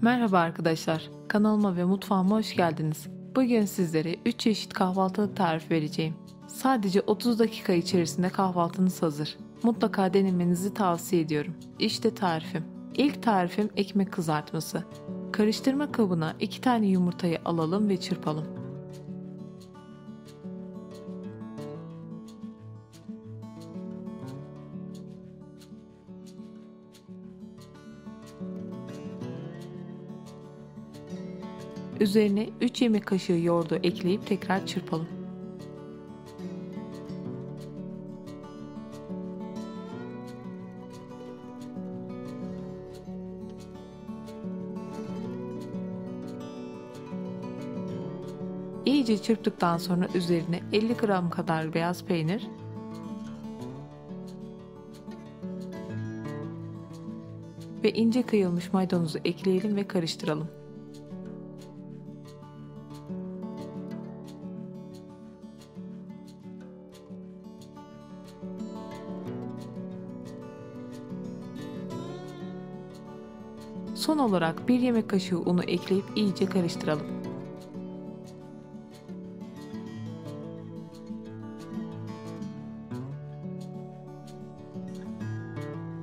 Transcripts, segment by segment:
Merhaba arkadaşlar, kanalıma ve mutfağıma hoş geldiniz. Bugün sizlere 3 çeşit kahvaltılık tarif vereceğim. Sadece 30 dakika içerisinde kahvaltınız hazır. Mutlaka denemenizi tavsiye ediyorum. İşte tarifim. İlk tarifim ekmek kızartması. Karıştırma kabına 2 tane yumurtayı alalım ve çırpalım. Üzerine 3 yemek kaşığı yoğurdu ekleyip tekrar çırpalım. İyice çırptıktan sonra üzerine 50 gram kadar beyaz peynir, ve ince kıyılmış maydanozu ekleyelim ve karıştıralım. Olarak bir yemek kaşığı unu ekleyip iyice karıştıralım.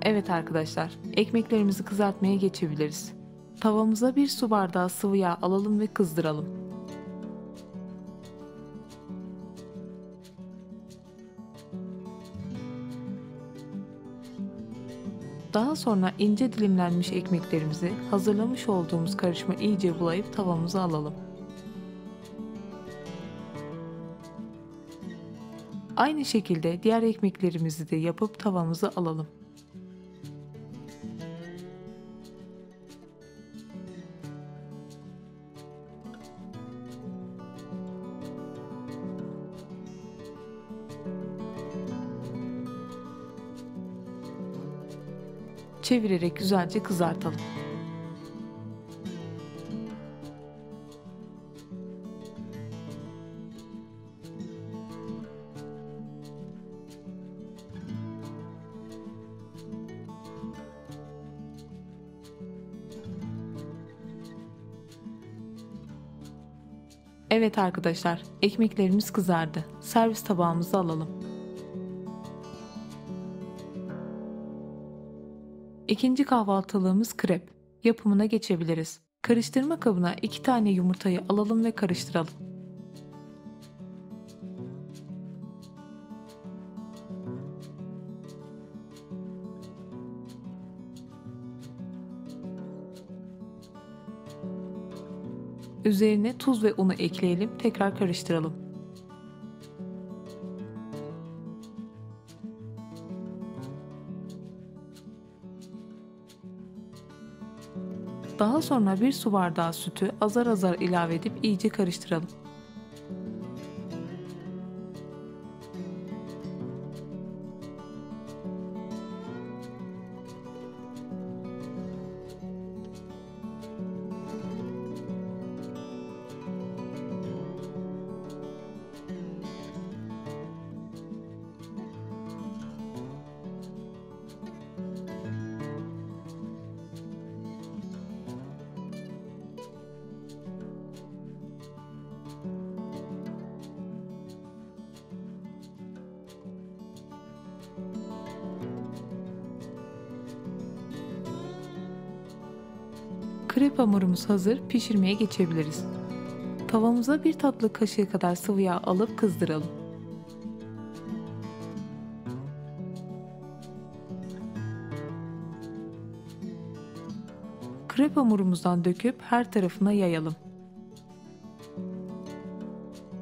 Evet arkadaşlar, ekmeklerimizi kızartmaya geçebiliriz. Tavamıza bir su bardağı sıvı yağ alalım ve kızdıralım. Daha sonra ince dilimlenmiş ekmeklerimizi hazırlamış olduğumuz karışma iyice bulayıp tavamıza alalım. Aynı şekilde diğer ekmeklerimizi de yapıp tavamıza alalım. Çevirerek güzelce kızartalım. Evet arkadaşlar, ekmeklerimiz kızardı. Servis tabağımıza alalım. İkinci kahvaltılığımız krep. Yapımına geçebiliriz. Karıştırma kabına 2 tane yumurtayı alalım ve karıştıralım. Üzerine tuz ve unu ekleyelim, tekrar karıştıralım. Daha sonra bir su bardağı sütü azar azar ilave edip iyice karıştıralım. Krep hamurumuz hazır, pişirmeye geçebiliriz. Tavamıza bir tatlı kaşığı kadar sıvı yağ alıp kızdıralım. Krep hamurumuzdan döküp her tarafına yayalım.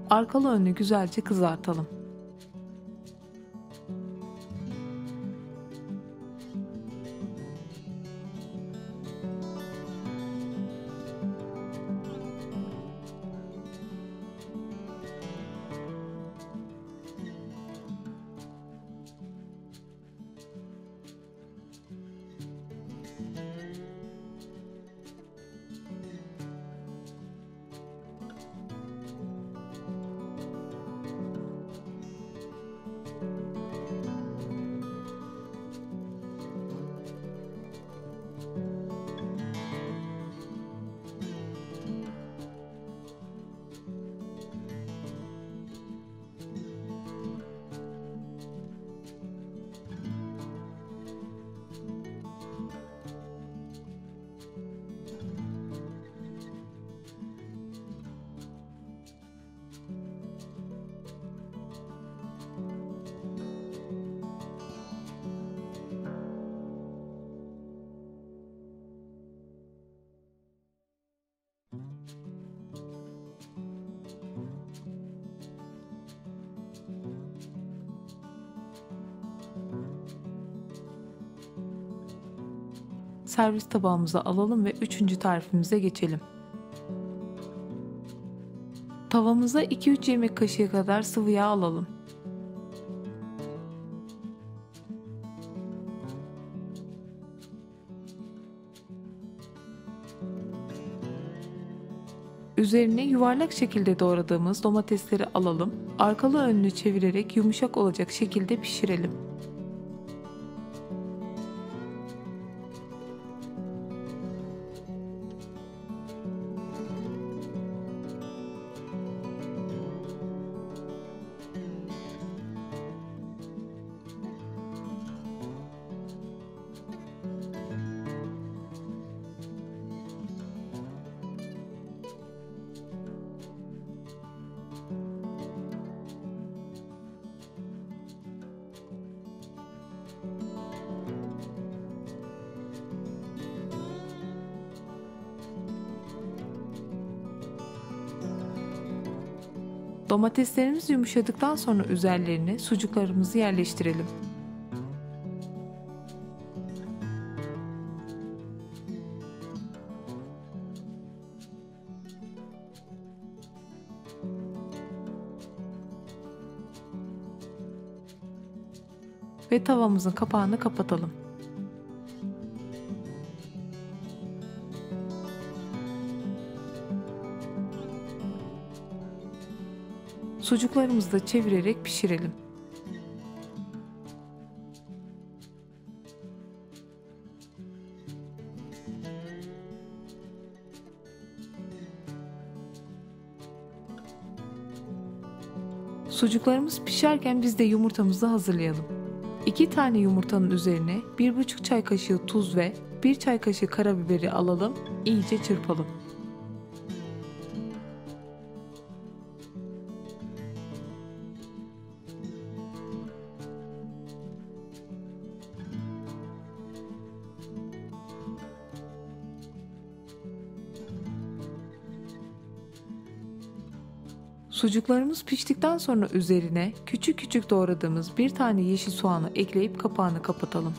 Arkalı önlü güzelce kızartalım. Servis tabağımıza alalım ve üçüncü tarifimize geçelim. Tavamıza 2-3 yemek kaşığı kadar sıvı yağ alalım. Üzerine yuvarlak şekilde doğradığımız domatesleri alalım. Arkalı önlü çevirerek yumuşak olacak şekilde pişirelim. Domateslerimiz yumuşadıktan sonra üzerlerine sucuklarımızı yerleştirelim. Ve tavamızın kapağını kapatalım. Sucuklarımızı da çevirerek pişirelim. Sucuklarımız pişerken biz de yumurtamızı hazırlayalım. 2 tane yumurtanın üzerine 1,5 çay kaşığı tuz ve 1 çay kaşığı karabiberi alalım, iyice çırpalım. Sucuklarımız piştikten sonra üzerine küçük küçük doğradığımız bir tane yeşil soğanı ekleyip kapağını kapatalım.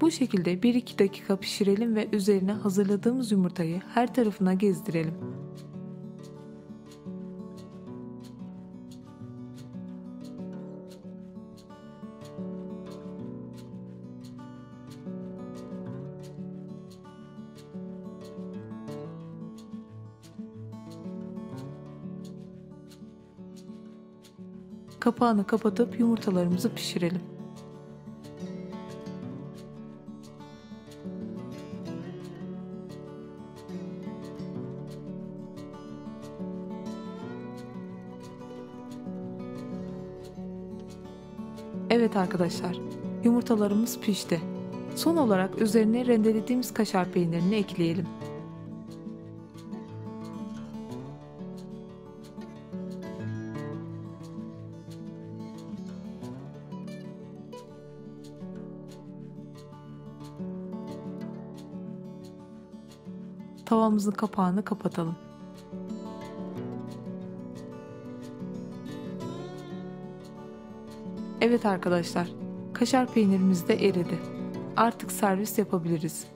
Bu şekilde 1-2 dakika pişirelim ve üzerine hazırladığımız yumurtayı her tarafına gezdirelim. Kapağını kapatıp yumurtalarımızı pişirelim. Evet arkadaşlar, yumurtalarımız pişti. Son olarak üzerine rendelediğimiz kaşar peynirini ekleyelim. Tavamızın kapağını kapatalım. Evet arkadaşlar, kaşar peynirimiz de eridi. Artık servis yapabiliriz.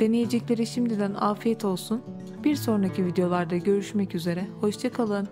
Deneyeceklere şimdiden afiyet olsun. Bir sonraki videolarda görüşmek üzere. Hoşçakalın.